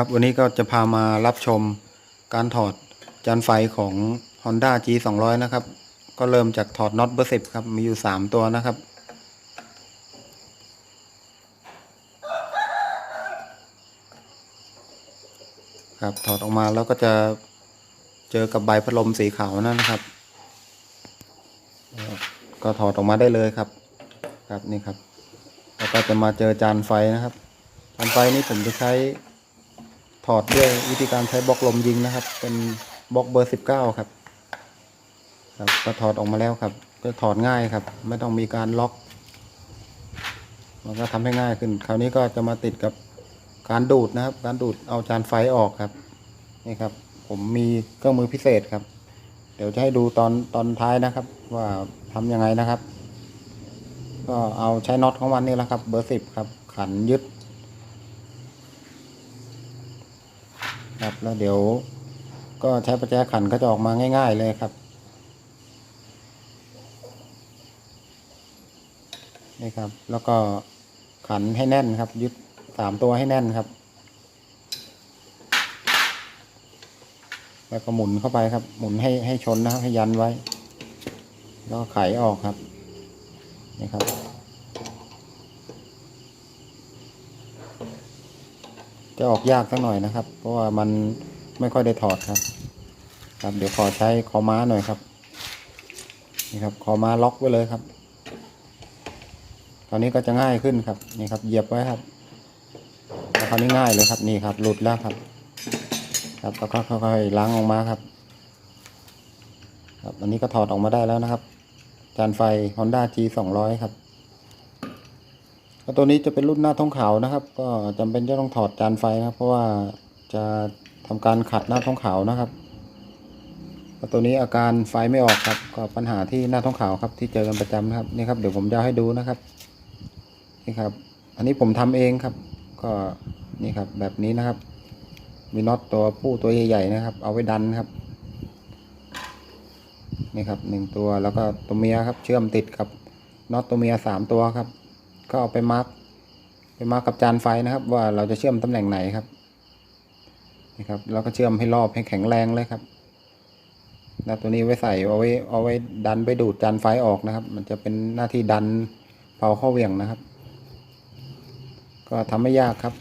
ครับวันนี้ก็จะพามารับชมการถอดจานไฟของ Honda G 2 0 0นะครับ ก็เริ่มจากถอดน็อตเบอร์สิบครับ มีอยู่3ตัวนะครับ ครับถอดออกมาแล้วก็จะเจอกับใบพัดลมสีขาวนั่นนะครับ ก็ถอดออกมาได้เลยครับ ครับนี่ครับ แล้วก็จะมาเจอจานไฟนะครับจานไฟนี้ผมจะใช้ ถอดด้วยวิธีการใช้บล็อกลมยิงนะครับ เป็นบล็อกเบอร์สิบเก้าครับครับก็ถอดออกมาแล้วครับ ก็ถอดง่ายครับ ไม่ต้องมีการล็อก มันก็ทำให้ง่ายขึ้น คราวนี้ก็จะมาติดกับการดูดนะครับ การดูดเอาจานไฟออกครับนี่ครับ ผมมีเครื่องมือพิเศษครับ เดี๋ยวจะให้ดูตอนตอนท้ายนะครับ ว่าทำยังไงนะครับ ก็เอาใช้น็อตของมันนี่แหละครับ เบอร์สิบครับ ขันยึด ครับ แล้วเดี๋ยวก็ใช้ประแจขันก็จะออกมาง่าย ๆ เลยครับ นี่ครับ แล้วก็ขันให้แน่นครับ ยึดสามตัวให้แน่นครับ แล้วก็หมุนเข้าไปครับ หมุนให้ให้ชนนะครับ ให้ยันไว้ แล้วก็ไขออกครับ นี่ครับ จะออกยากสักหน่อยนะครับ เพราะว่ามันไม่ค่อยได้ถอดครับ ครับ เดี๋ยวขอใช้คอม้าหน่อยครับ นี่ครับคอม้าล็อกไว้เลยครับคราวนี้ก็จะง่ายขึ้นครับ นี่ครับเหยียบไว้ครับแล้วคราวนี้ง่ายเลยครับนี่ครับ หลุดแล้วครับ ครับแล้วก็ค่อยๆล้างออกมาครับ ครับอันนี้ก็ถอดออกมาได้แล้วนะครับจานไฟ Honda G 200 ครับ แล้วตัวนี้จะเป็นรุ่นหน้าท้องขาวนะครับ ก็จำเป็นจะต้องถอดจานไฟนะครับ เพราะว่าจะทำการขัดหน้าท้องขาวนะครับแล้วตัวนี้อาการไฟไม่ออกครับ ก็ปัญหาที่หน้าท้องขาวครับ ที่เจอกันประจำนะครับนี่ครับเดี๋ยวผมจะให้ดูนะครับนี่ครับ อันนี้ผมทำเองครับ ก็นี่ครับแบบนี้นะครับ มีน็อตตัวผู้ตัวใหญ่ๆนะครับ เอาไว้ดันครับนี่ครับหนึ่งตัวแล้วก็ตัวเมียครับ เชื่อมติดกับน็อตตัวเมียสามตัวครับ ก็เอาไปมาร์กไปมาร์กกับจานไฟนะครับ ว่าเราจะเชื่อมตำแหน่งไหนครับนี่ครับแล้วก็เชื่อมให้รอบให้แข็งแรงเลยครับแล้วตัวนี้ไว้ใส่เอาไว้เอาไว้ดันไปดูดจานไฟออกนะครับ มันจะเป็นหน้าที่ดันเป่าข้าเหวี่ยงนะครับ ก็ทำไม่ยากครับ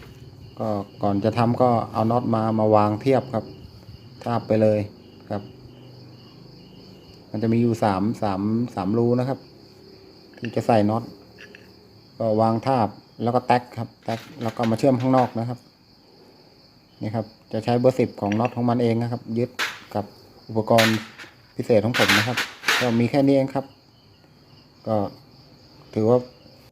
ก็ก่อนจะทำก็เอาน็อตมามาวางเทียบครับทาบไปเลยครับ มันจะมีอยู่สามสามสามรูนะครับ ที่จะใส่น็อต ก็วางทาบแล้วก็แท็กครับแท็กแล้วก็มาเชื่อมข้างนอกนะครับนี่ครับ จะใช้เบอร์สิบของน็อตของมันเองนะครับ ยึดกับอุปกรณ์พิเศษของผมนะครับ ก็มีแค่นี้เองครับ ก็ถือว่า